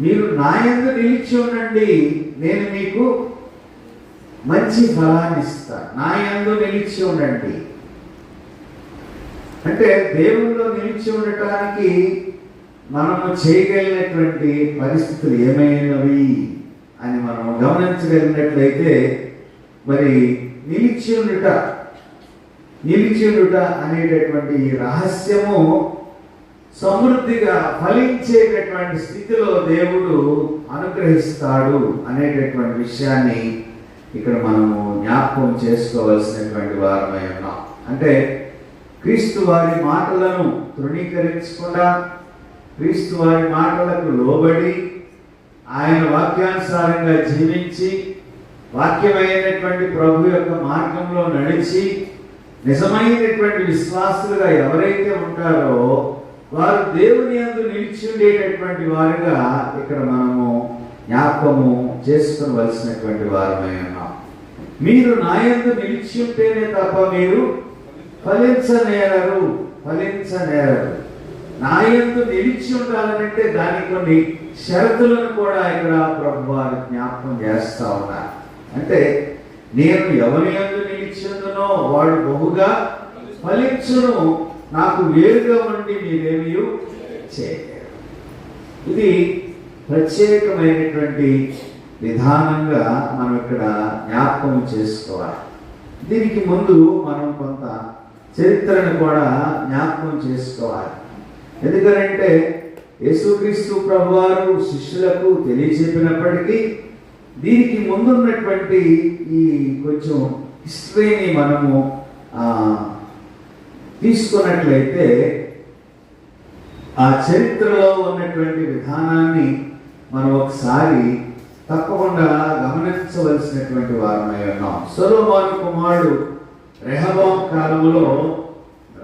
మీరు నా యందు నిలిచి ఉండండి. నేను మీకు మంచి ఫలాన్ని ఇస్తా. నా యందు నిలిచి ఉండండి. అంటే దేవుల్లో నిలిచి ఉండటానికి మనము చేయగలిగినటువంటి పరిస్థితులు ఏమైనవి అని మనం గమనించగలిగినట్లయితే మరి నిలిచి ఉండుట నిలిచి ఉండుట అనేటటువంటి ఈ రహస్యము సమృద్ధిగా ఫలించేటటువంటి స్థితిలో దేవుడు అనుగ్రహిస్తాడు అనేటటువంటి విషయాన్ని ఇక్కడ మనము జ్ఞాపకం చేసుకోవలసినటువంటి వారమై ఉన్నాం. అంటే క్రీస్తు వారి మాటలను తృణీకరించకుండా క్రీస్తు వారి మాటలకు లోబడి ఆయన వాక్యానుసారంగా జీవించి వాక్యమైనటువంటి ప్రభు యొక్క మార్గంలో నడిచి నిజమైనటువంటి విశ్వాసులుగా ఎవరైతే ఉంటారో వారు దేవుని యందు నిలిచి ఉండేటటువంటి వారుగా ఇక్కడ మనము జ్ఞాపకము చేసుకోవలసినటువంటి వారమై ఉన్నాం. మీరు నాయందు నిలిచి ఉంటేనే తప్ప మీరు ఫలించనేరరు ఫలించనేరరు. నాయందు నిలిచి ఉండాలనంటే దానికి కొన్ని షరతులను కూడా ఇక్కడ ప్రభు వారు జ్ఞాపకం చేస్తా ఉన్నారు. అంటే నేను ఎవరి ఎందు నిలిచిందునో వాడు బహుగా ఫలించును. నాకు వేరుగా ఉండి మీరేమీ చేయలేరు ఇది ప్రత్యేకమైనటువంటి విధానంగా మనం ఇక్కడ జ్ఞాపకం చేసుకోవాలి. దీనికి ముందు మనం కొంత చరిత్రను కూడా జ్ఞాపకం చేసుకోవాలి. ఎందుకంటే యేసుక్రీస్తు ప్రభువారు శిష్యులకు తెలియజెప్పినప్పటికీ దీనికి ముందున్నటువంటి ఈ కొంచెం హిస్టరీని మనము తీసుకున్నట్లయితే ఆ చరిత్రలో ఉన్నటువంటి విధానాన్ని మనం ఒకసారి తప్పకుండా గమనించవలసినటువంటి వారమై ఉన్నాం. సొలోమాను కుమారుడు రెహబాం కాలంలో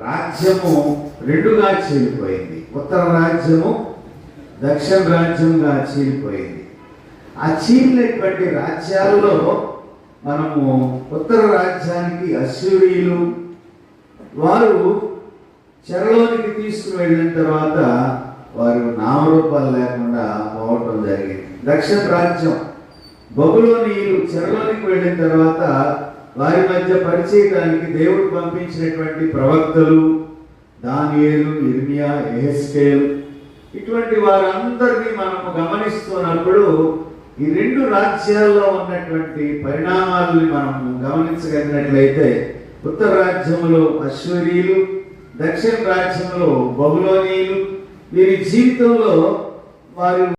రాజ్యము రెండుగా చీలిపోయింది. ఉత్తర రాజ్యము దక్షిణ రాజ్యంగా చీలిపోయింది. ఆ చీలినటువంటి రాజ్యాల్లో మనము ఉత్తర రాజ్యానికి అశ్వరీయులు వారు చెరలోనికి తీసుకుని వెళ్ళిన తర్వాత వారు నామరూపాలు లేకుండా పోవటం జరిగింది. దక్షిణ ప్రాంతం. బబులోనీయులు చెరలోనికి వెళ్ళిన తర్వాత వారి మధ్య పరిచయడానికి దేవుడు పంపించినటువంటి ప్రవక్తలు దానియేలు ఇర్మియా ఎహెస్కేల్ ఇటువంటి వారందరినీ మనం గమనిస్తున్నప్పుడు ఈ రెండు రాజ్యాల్లో ఉన్నటువంటి పరిణామాలని మనం గమనించగలిగినట్లయితే ఉత్తర రాజ్యంలో అశ్వరీయులు దక్షిణ రాజ్యంలో బబులోనీయులు. వీరి జీవితంలో వారి